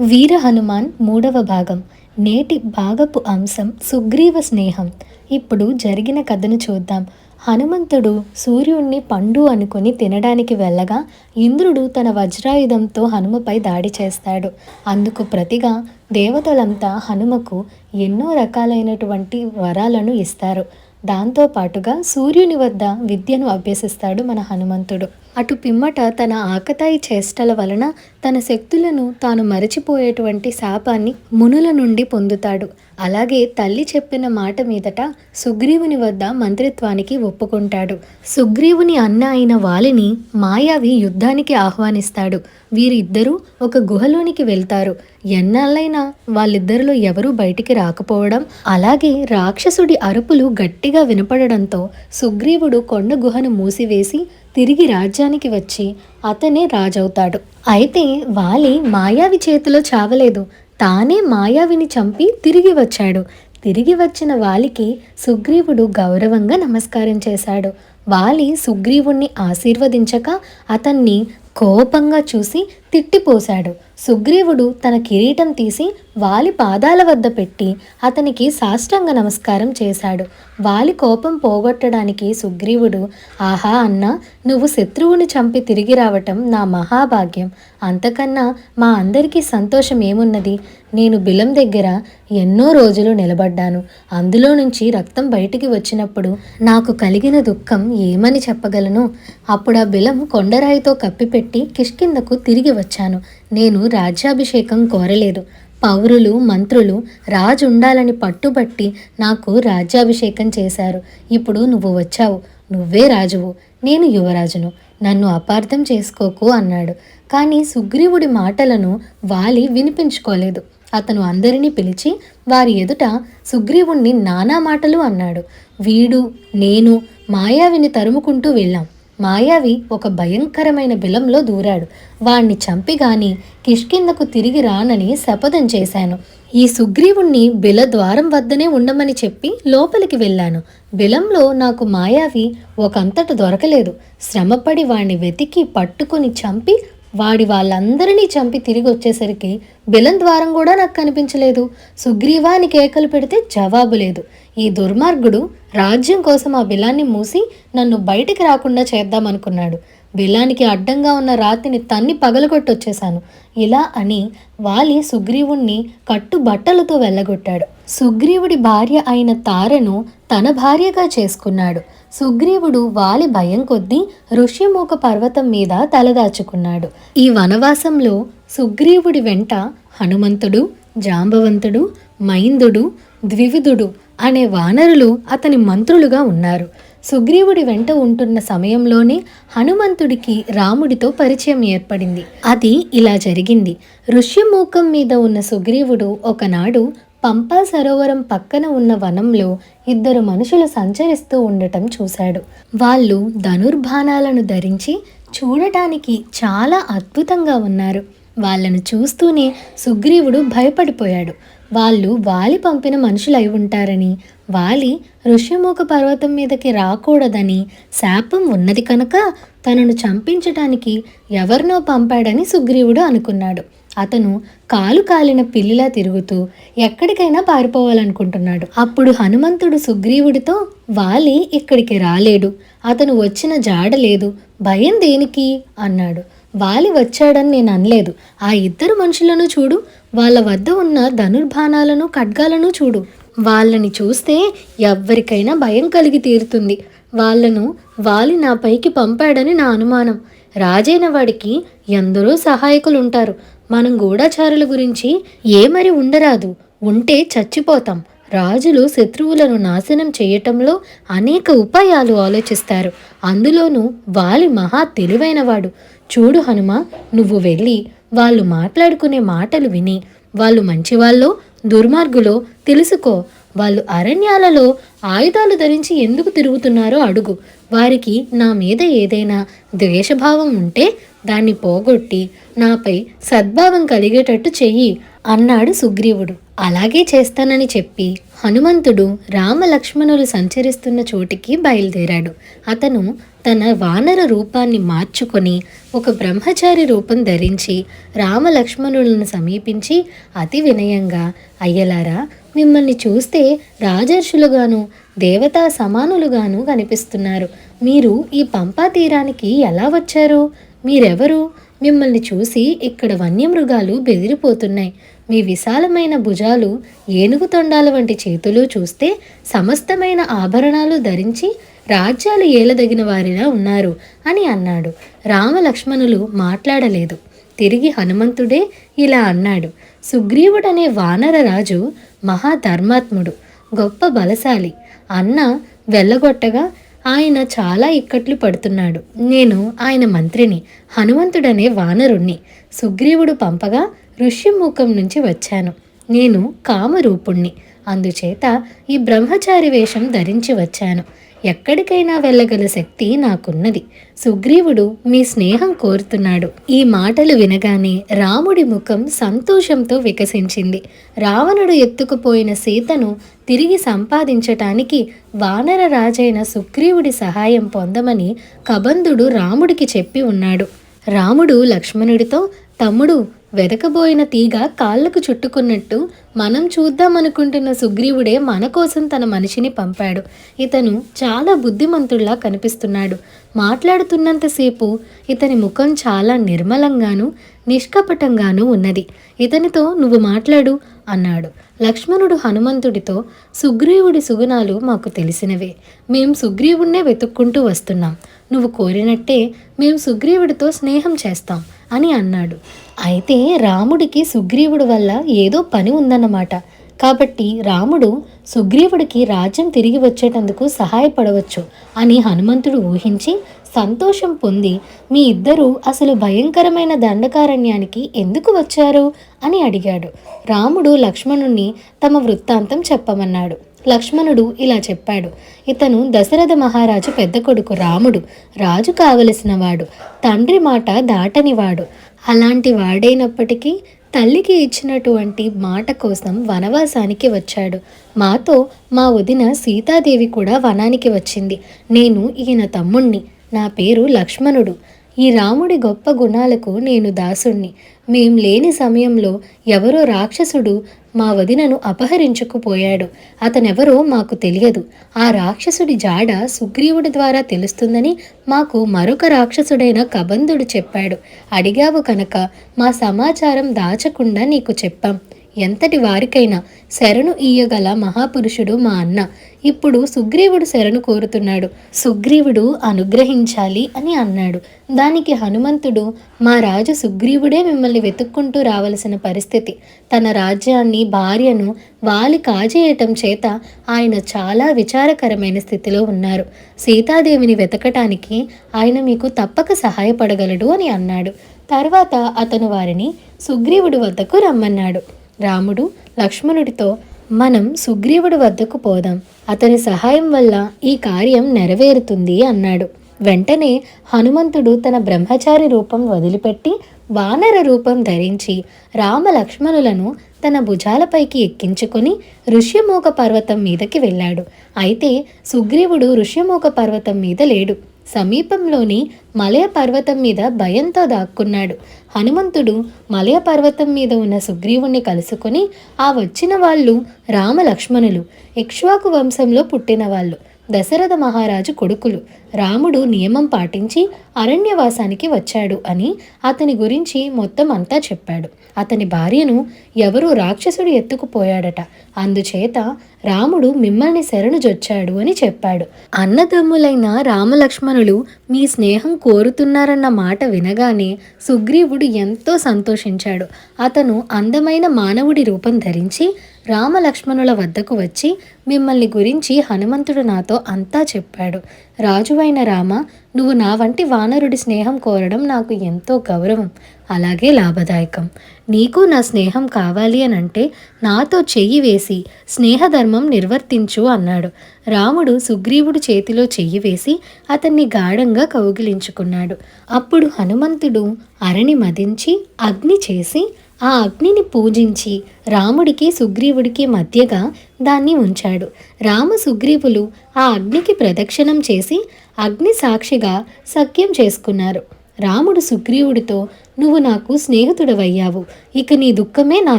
వీర హనుమాన్ మూడవ భాగం నేటి భాగపు అంశం సుగ్రీవ స్నేహం. ఇప్పుడు జరిగిన కథను చూద్దాం. హనుమంతుడు సూర్యుణ్ణి పండు అనుకుని తినడానికి వెళ్ళగా ఇంద్రుడు తన వజ్రాయుధంతో హనుమపై దాడి చేస్తాడు. అందుకు ప్రతిగా దేవతలంతా హనుమకు ఎన్నో రకాలైనటువంటి వరాలను ఇస్తారు. దాంతో పాటుగా సూర్యుని వద్ద విద్యను అభ్యసిస్తాడు మన హనుమంతుడు. అటు పిమ్మట తన ఆకతాయి చేష్టల వలన తన శక్తులను తాను మరచిపోయేటువంటి శాపాన్ని మునుల నుండి పొందుతాడు. అలాగే తల్లి చెప్పిన మాట మీదట సుగ్రీవుని వద్ద మంత్రిత్వానికి ఒప్పుకుంటాడు. సుగ్రీవుని అన్న అయిన వాలిని మాయావి యుద్ధానికి ఆహ్వానిస్తాడు. వీరిద్దరూ ఒక గుహలోనికి వెళ్తారు. ఎన్నాళ్ళైనా వాళ్ళిద్దరిలో ఎవరూ బయటికి రాకపోవడం అలాగే రాక్షసుడి అరుపులు గట్టిగా వినపడడంతో సుగ్రీవుడు కొండ గుహను మూసివేసి తిరిగి రాజ్యానికి వచ్చి అతనే రాజవుతాడు. అయితే వాలి మాయావి చేతిలో చావలేదు. తానే మాయావిని చంపి తిరిగి వచ్చాడు. తిరిగి వచ్చిన వాలికి సుగ్రీవుడు గౌరవంగా నమస్కారం చేశాడు. వాలి సుగ్రీవుణ్ణి ఆశీర్వదించక అతన్ని కోపంగా చూసి తిట్టిపోశాడు. సుగ్రీవుడు తన కిరీటం తీసి వాలి పాదాల వద్ద పెట్టి అతనికి సాష్టాంగ నమస్కారం చేశాడు. వాలి కోపం పోగొట్టడానికి సుగ్రీవుడు ఆహా అన్న నువ్వు శత్రువుని చంపి తిరిగి రావటం నా మహాభాగ్యం. అంతకన్నా మా అందరికీ సంతోషం ఏమున్నది? నేను బిలం దగ్గర ఎన్నో రోజులు నిలబడ్డాను. అందులో నుంచి రక్తం బయటికి వచ్చినప్పుడు నాకు కలిగిన దుఃఖం ఏమని చెప్పగలను అప్పుడు ఆ బిలం కొండరాయితో కప్పిపెట్టి కిష్కిందకు తిరిగి వచ్చాను. నేను రాజ్యాభిషేకం కోరలేదు. పౌరులు మంత్రులు రాజు ఉండాలని పట్టుబట్టి నాకు రాజ్యాభిషేకం చేశారు. ఇప్పుడు నువ్వు వచ్చావు. నువ్వే రాజువు. నేను యువరాజును. నన్ను అపార్థం చేసుకోకు అన్నాడు. కానీ సుగ్రీవుడి మాటలను వాలి వినిపించుకోలేదు. అతను అందరినీ పిలిచి వారి ఎదుట సుగ్రీవుణ్ణి నానా మాటలు అన్నాడు. వీడు నేను మాయావిని తరుముకుంటూ వెళ్ళాం. మాయావి ఒక భయంకరమైన బిలంలో దూరాడు. వాణ్ణి చంపి గాని కిష్కిందకు తిరిగి రానని శపథం చేశాను. ఈ సుగ్రీవుణ్ణి బిల ద్వారం వద్దనే ఉండమని చెప్పి లోపలికి వెళ్ళాను. బిలంలో నాకు మాయావి ఒకంతట దొరకలేదు. శ్రమపడి వాణ్ణి వెతికి పట్టుకొని చంపి వాడి వాళ్ళందరినీ చంపి తిరిగి వచ్చేసరికి బిలం ద్వారం కూడా నాకు కనిపించలేదు. సుగ్రీవానికి కేకలు పెడితే జవాబు లేదు. ఈ దుర్మార్గుడు రాజ్యం కోసం ఆ బిలాన్ని మూసి నన్ను బయటికి రాకుండా చేద్దామనుకున్నాడు. బిలానికి అడ్డంగా ఉన్న రాతిని తన్ని పగలగొట్టొచ్చేశాను. ఇలా అని వాలి సుగ్రీవుణ్ణి కట్టు బట్టలతో వెళ్ళగొట్టాడు. సుగ్రీవుడి భార్య అయిన తారను తన భార్యగా చేసుకున్నాడు. సుగ్రీవుడు వాలి భయం కొద్దీ ఋష్యమూక పర్వతం మీద తలదాచుకున్నాడు. ఈ వనవాసంలో సుగ్రీవుడి వెంట హనుమంతుడు జాంబవంతుడు మైందుడు ద్వివిధుడు అనే వానరులు అతని మంత్రులుగా ఉన్నారు. సుగ్రీవుడి వెంట ఉంటున్న సమయంలోనే హనుమంతుడికి రాముడితో పరిచయం ఏర్పడింది. అది ఇలా జరిగింది. ఋష్యమూకం మీద ఉన్న సుగ్రీవుడు ఒకనాడు పంపా సరోవరం పక్కన ఉన్న వనంలో ఇద్దరు మనుషులు సంచరిస్తూ ఉండటం చూశాడు. వాళ్ళు ధనుర్బాణాలను ధరించి చూడటానికి చాలా అద్భుతంగా ఉన్నారు. వాళ్ళను చూస్తూనే సుగ్రీవుడు భయపడిపోయాడు. వాళ్ళు వాలి పంపిన మనుషులై ఉంటారని వాలి ఋష్యముఖ పర్వతం మీదకి రాకూడదని శాపం ఉన్నది కనుక తనను చంపించటానికి ఎవరినో పంపాడని సుగ్రీవుడు అనుకున్నాడు. అతను కాలు కాలిన పిల్లిలా తిరుగుతూ ఎక్కడికైనా పారిపోవాలనుకుంటున్నాడు. అప్పుడు హనుమంతుడు సుగ్రీవుడితో వాలి ఇక్కడికి రాలేడు. అతను వచ్చిన జాడ లేదు. భయం దేనికి? అన్నాడు. వాలి వచ్చాడని నేను అనలేదు. ఆ ఇద్దరు మనుషులను చూడు. వాళ్ళ వద్ద ఉన్న ధనుర్బాణాలను ఖడ్గాలను చూడు. వాళ్ళని చూస్తే ఎవ్వరికైనా భయం కలిగి తీరుతుంది. వాళ్ళను వాలి నా పైకి పంపాడని నా అనుమానం. రాజైన వాడికి ఎందరో సహాయకులు ఉంటారు మనం గూఢచారుల గురించి ఏమరి ఉండరాదు. ఉంటే చచ్చిపోతాం. రాజులు శత్రువులను నాశనం చేయటంలో అనేక ఉపాయాలు ఆలోచిస్తారు. అందులోనూ వాలి మహా తెలివైనవాడు. చూడు హనుమ నువ్వు వెళ్ళి వాళ్ళు మాట్లాడుకునే మాటలు విని వాళ్ళు మంచివాళ్ళో దుర్మార్గులో తెలుసుకో. వాళ్ళు అరణ్యాలలో ఆయుధాలు ధరించి ఎందుకు తిరుగుతున్నారో అడుగు. వారికి నా మీద ఏదైనా ద్వేషభావం ఉంటే దాన్ని పోగొట్టి నాపై సద్భావం కలిగేటట్టు చెయ్యి. అన్నాడు సుగ్రీవుడు. అలాగే చేస్తానని చెప్పి హనుమంతుడు రామలక్ష్మణులు సంచరిస్తున్న చోటికి బయలుదేరాడు. అతను తన వానర రూపాన్ని మార్చుకొని ఒక బ్రహ్మచారి రూపం ధరించి రామలక్ష్మణులను సమీపించి అతి వినయంగా అయ్యలారా మిమ్మల్ని చూస్తే రాజర్షులుగాను దేవతా సమానులుగాను కనిపిస్తున్నారు. మీరు ఈ పంపా తీరానికి ఎలా వచ్చారు? మీరెవరు? మిమ్మల్ని చూసి ఇక్కడ వన్యమృగాలు బెదిరిపోతున్నాయి. మీ విశాలమైన భుజాలు ఏనుగు తొండాల వంటి చేతులు చూస్తే సమస్తమైన ఆభరణాలు ధరించి రాజ్యాలు ఏలదగిన వారిలా ఉన్నారు అని అన్నాడు. రామలక్ష్మణులు మాట్లాడలేదు. తిరిగి హనుమంతుడే ఇలా అన్నాడు. సుగ్రీవుడనే వానర రాజు మహాధర్మాత్ముడు గొప్ప బలశాలి. అన్న వెళ్ళగొట్టగా ఆయన చాలా ఇక్కట్లు పడుతున్నాడు. నేను ఆయన మంత్రిని హనుమంతుడనే వానరుణ్ణి. సుగ్రీవుడు పంపగా ఋష్యముఖం నుంచి వచ్చాను. నేను కామరూపుణ్ణి. అందుచేత ఈ బ్రహ్మచారి వేషం ధరించి వచ్చాను. ఎక్కడికైనా వెళ్ళగల శక్తి నాకున్నది. సుగ్రీవుడు మీ స్నేహం కోరుతున్నాడు. ఈ మాటలు వినగానే రాముడి ముఖం సంతోషంతో వికసించింది. రావణుడు ఎత్తుకుపోయిన సీతను తిరిగి సంపాదించటానికి వానర రాజైన సుగ్రీవుడి సహాయం పొందమని కబంధుడు రాముడికి చెప్పి ఉన్నాడు. రాముడు లక్ష్మణుడితో తమ్ముడు వెదకబోయిన తీగ కాళ్ళకు చుట్టుకున్నట్టు మనం చూద్దామనుకుంటున్న సుగ్రీవుడే మన కోసం తన మనిషిని పంపాడు. ఇతను చాలా బుద్ధిమంతుడిలా కనిపిస్తున్నాడు. మాట్లాడుతున్నంతసేపు ఇతని ముఖం చాలా నిర్మలంగాను నిష్కపటంగాను ఉన్నది. ఇతనితో నువ్వు మాట్లాడు అన్నాడు. లక్ష్మణుడు హనుమంతుడితో సుగ్రీవుడి సుగుణాలు మాకు తెలిసినవే. మేం సుగ్రీవుణ్ణే వెతుక్కుంటూ వస్తున్నాం. నువ్వు కోరినట్టే మేం సుగ్రీవుడితో స్నేహం చేస్తాం అని అన్నాడు. అయితే రాముడికి సుగ్రీవుడి వల్ల ఏదో పని ఉందన్నమాట. కాబట్టి రాముడు సుగ్రీవుడికి రాజ్యం తిరిగి వచ్చేటందుకు సహాయపడవచ్చు అని హనుమంతుడు ఊహించి సంతోషం పొంది మీ ఇద్దరూ అసలు భయంకరమైన దండకారణ్యానికి ఎందుకు వచ్చారు? అని అడిగాడు. రాముడు లక్ష్మణుణ్ణి తమ వృత్తాంతం చెప్పమన్నాడు. లక్ష్మణుడు ఇలా చెప్పాడు ఇతను దశరథ మహారాజు పెద్ద కొడుకు రాముడు. రాజు కావలసినవాడు. తండ్రి మాట దాటనివాడు. అలాంటి వాడైనప్పటికీ తల్లికి ఇచ్చినటువంటి మాట కోసం వనవాసానికి వచ్చాడు. మాతో మా వదిన సీతాదేవి కూడా వనానికి వచ్చింది. నేను ఈయన తమ్ముణ్ణి. నా పేరు లక్ష్మణుడు. ఈ రాముడి గొప్ప గుణాలకు నేను దాసుణ్ణి. మేం లేని సమయంలో ఎవరో రాక్షసుడు మా వదినను అపహరించుకుపోయాడు. అతనెవరో మాకు తెలియదు. ఆ రాక్షసుడి జాడ సుగ్రీవుడి ద్వారా తెలుస్తుందని మాకు మరొక రాక్షసుడైన కబంధుడు చెప్పాడు. అడిగావు కనుక మా సమాచారం దాచకుండా నీకు చెప్పాం. ఎంతటి వారికైనా శరణు ఇయ్యగల మహాపురుషుడు మా అన్న. ఇప్పుడు సుగ్రీవుడు శరణు కోరుతున్నాడు. సుగ్రీవుడు అనుగ్రహించాలి అని అన్నాడు. దానికి హనుమంతుడు మా రాజు సుగ్రీవుడే మిమ్మల్ని వెతుక్కుంటూ రావలసిన పరిస్థితి. తన రాజ్యాన్ని భార్యను వాలి కాజేయటం చేత ఆయన చాలా విచారకరమైన స్థితిలో ఉన్నారు. సీతాదేవిని వెతకటానికి ఆయన మీకు తప్పక సహాయపడగలడు అని అన్నాడు. తర్వాత అతను వారిని సుగ్రీవుడి వద్దకు రమ్మన్నాడు. రాముడు లక్ష్మణుడితో మనం సుగ్రీవుడి వద్దకు పోదాం. అతని సహాయం వల్ల ఈ కార్యం నెరవేరుతుంది అన్నాడు. వెంటనే హనుమంతుడు తన బ్రహ్మచారి రూపం వదిలిపెట్టి వానర రూపం ధరించి రామ లక్ష్మణులను తన భుజాలపైకి ఎక్కించుకొని ఋష్యమూక పర్వతం మీదకి వెళ్ళాడు. అయితే సుగ్రీవుడు ఋష్యమూక పర్వతం మీద లేడు. సమీపంలోని మలయ పర్వతం మీద భయంతో దాక్కున్నాడు. హనుమంతుడు మలయ పర్వతం మీద ఉన్న సుగ్రీవుణ్ణి కలుసుకొని ఆ వచ్చిన వాళ్ళు రామలక్ష్మణులు ఇక్ష్వాకు వంశంలో పుట్టిన వాళ్ళు దశరథ మహారాజు కొడుకులు. రాముడు నియమం పాటించి అరణ్యవాసానికి వచ్చాడు అని అతని గురించి మొత్తం అంతా చెప్పాడు. అతని భార్యను ఎవరూ రాక్షసుడు ఎత్తుకుపోయాడట. అందుచేత రాముడు మిమ్మల్ని శరణుజొచ్చాడు అని చెప్పాడు. అన్నదమ్ములైన రామలక్ష్మణులు మీ స్నేహం కోరుతున్నారన్న మాట వినగానే సుగ్రీవుడు ఎంతో సంతోషించాడు. అతను అందమైన మానవుడి రూపం ధరించి రామలక్ష్మణుల వద్దకు వచ్చి మిమ్మల్ని గురించి హనుమంతుడు నాతో అంతా చెప్పాడు. రాజు రాజువైన రామ నువ్వు నా వంటి వానరుడి స్నేహం కోరడం నాకు ఎంతో గౌరవం అలాగే లాభదాయకం. నీకు నా స్నేహం కావాలి అని అంటే నాతో చెయ్యి వేసి స్నేహధర్మం నిర్వర్తించు అన్నాడు. రాముడు సుగ్రీవుడు చేతిలో చెయ్యి వేసి అతన్ని గాఢంగా కౌగిలించుకున్నాడు. అప్పుడు హనుమంతుడు అరణి మదించి అగ్ని చేసి ఆ అగ్నిని పూజించి రాముడికి సుగ్రీవుడికి మధ్యగా దాన్ని ఉంచాడు. రామ సుగ్రీవులు ఆ అగ్నికి ప్రదక్షిణం చేసి అగ్ని సాక్షిగా సఖ్యం చేసుకున్నారు. రాముడు సుగ్రీవుడితో నువ్వు నాకు స్నేహితుడవయ్యావు. ఇక నీ దుఃఖమే నా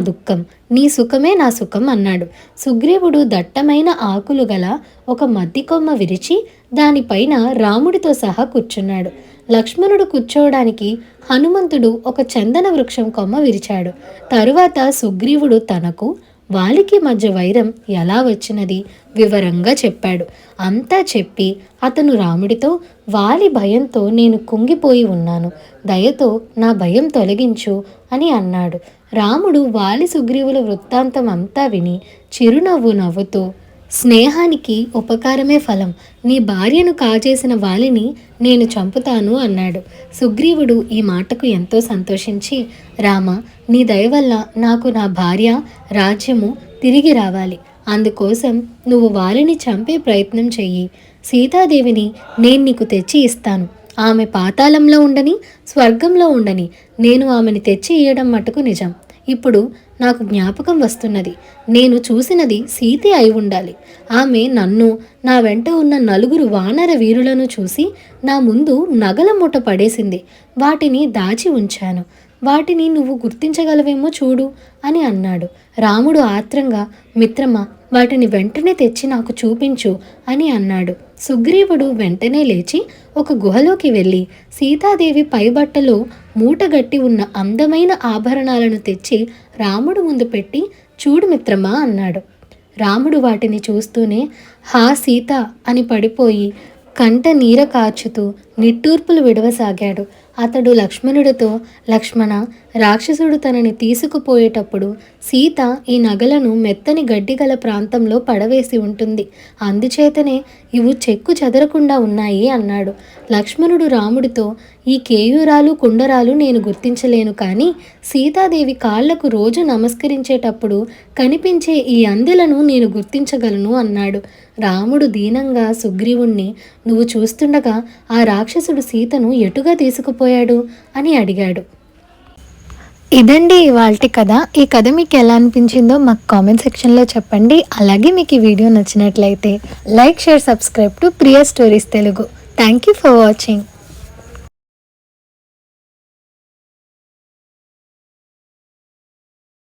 దుఃఖం. నీ సుఖమే నా సుఖం అన్నాడు. సుగ్రీవుడు దట్టమైన ఆకులు గల ఒక మద్ది కొమ్మ విరిచి దానిపైన రాముడితో సహా కూర్చున్నాడు. లక్ష్మణుడు కూర్చోవడానికి హనుమంతుడు ఒక చందన వృక్షం కొమ్మ విరిచాడు. తరువాత సుగ్రీవుడు తనకు వాలికి మధ్య వైరం ఎలా వచ్చినది వివరంగా చెప్పాడు. అంతా చెప్పి అతను రాముడితో వాలి భయంతో నేను కుంగిపోయి ఉన్నాను. దయతో నా భయం తొలగించు అని అన్నాడు. రాముడు వాలి సుగ్రీవుల వృత్తాంతం అంతా విని చిరునవ్వు నవ్వుతూ స్నేహానికి ఉపకారమే ఫలం. నీ భార్యను కాజేసిన వాలిని నేను చంపుతాను అన్నాడు. సుగ్రీవుడు ఈ మాటకు ఎంతో సంతోషించి రామ నీ దయ వల్ల నాకు నా భార్య రాజ్యము తిరిగి రావాలి. అందుకోసం నువ్వు వాలిని చంపే ప్రయత్నం చెయ్యి. సీతాదేవిని నేను నీకు తెచ్చి ఇస్తాను. ఆమె పాతాళంలో ఉండని స్వర్గంలో ఉండని నేను ఆమెని తెచ్చి ఇయ్యడం మటుకు నిజం. ఇప్పుడు నాకు జ్ఞాపకం వస్తున్నది. నేను చూసినది సీతే అయి ఉండాలి. ఆమె నన్ను నా వెంట ఉన్న నలుగురు వానర వీరులను చూసి నా ముందు నగల మూట పడేసింది. వాటిని దాచి ఉంచాను. వాటిని నువ్వు గుర్తించగలవేమో చూడు అని అన్నాడు. రాముడు ఆత్రంగా మిత్రమా వాటిని వెంటనే తెచ్చి నాకు చూపించు అని అన్నాడు. సుగ్రీవుడు వెంటనే లేచి ఒక గుహలోకి వెళ్ళి సీతాదేవి పైబట్టలో మూటగట్టి ఉన్న అందమైన ఆభరణాలను తెచ్చి రాముడు ముందు పెట్టి చూడు మిత్రమా అన్నాడు. రాముడు వాటిని చూస్తూనే హా సీత అని పడిపోయి కంట నీర కార్చుతూ నిట్టూర్పులు విడవసాగాడు. అతడు లక్ష్మణుడితో లక్ష్మణ రాక్షసుడు తనని తీసుకుపోయేటప్పుడు సీత ఈ నగలను మెత్తని గడ్డి గల ప్రాంతంలో పడవేసి ఉంటుంది. అందుచేతనే ఇవి చెక్కు చెదరకుండా ఉన్నాయి అన్నాడు. లక్ష్మణుడు రాముడితో ఈ కేయూరాలు కుండరాలు నేను గుర్తించలేను కానీ సీతాదేవి కాళ్ళకు రోజు నమస్కరించేటప్పుడు కనిపించే ఈ అందెలను నేను గుర్తించగలను అన్నాడు. రాముడు దీనంగా సుగ్రీవుణ్ణి నువ్వు చూస్తుండగా ఆ రాక్షసుడు సీతను ఎటుగా తీసుకుపోయాడు? అని అడిగాడు. ఇదండి ఇవాల్టి కథ. ఈ కథ మీకు ఎలా అనిపించిందో మాకు కామెంట్ సెక్షన్లో చెప్పండి. అలాగే మీకు ఈ వీడియో నచ్చినట్లయితే like share subscribe to Priya stories Telugu thank you for watching